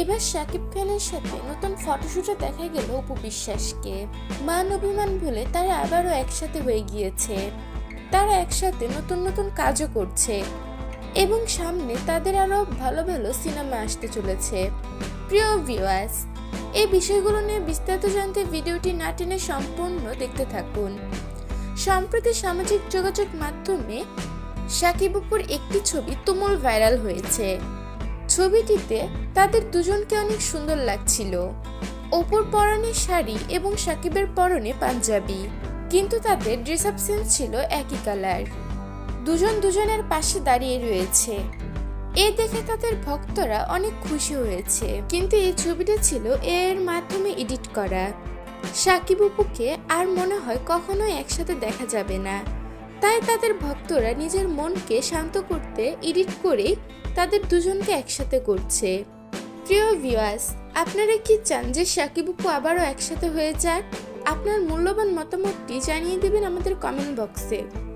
এবার শাকিব খানের সাথে নতুন ফটোশুটে দেখা গেল অপু বিশ্বাসকে। মান অভিমান ভুলে তারা আবারও একসাথে হয়ে গিয়েছে। তারা একসাথে নতুন নতুন কাজও করছে এবং সামনে তাদের আরও ভালো ভালো সিনেমা আসতে চলেছে। প্রিয় ভিউয়ার্স এই বিষয়গুলো নিয়ে বিস্তারিত জানতে ভিডিওটি না টেনে সম্পূর্ণ দেখতে থাকুন। সম্প্রতি সামাজিক যোগাযোগ মাধ্যমে সাকিব অপুর একটি ছবি তুমুল ভাইরাল হয়েছে। ছবিটিতে তাদের দুজনকে অনেক সুন্দর লাগছিল। ওপর পরনে শাড়ি এবং সাকিবের পরনে পাঞ্জাবি, কিন্তু তাদের ড্রেস আপ সেন্স ছিল একই কালার দুজন দুজনের পাশে দাঁড়িয়ে রয়েছে। এ দেখে তাদের ভক্তরা অনেক খুশি হয়েছে, কিন্তু এই ছবিটা ছিল এর মাধ্যমে এডিট করা। সাকিব অপুকে আর মনে হয় কখনোই একসাথে দেখা যাবে না। তাই তাদের ভক্তরা নিজের মনকে শান্ত করতে এডিট করেই তাদের দুজনকে একসাথে করছে। প্রিয় ভিউয়ার্স আপনারা কি চান যে সাকিব আপু আবারও একসাথে হয়ে যাক? আপনার মূল্যবান মতামতটি জানিয়ে দেবেন আমাদের কমেন্ট বক্সে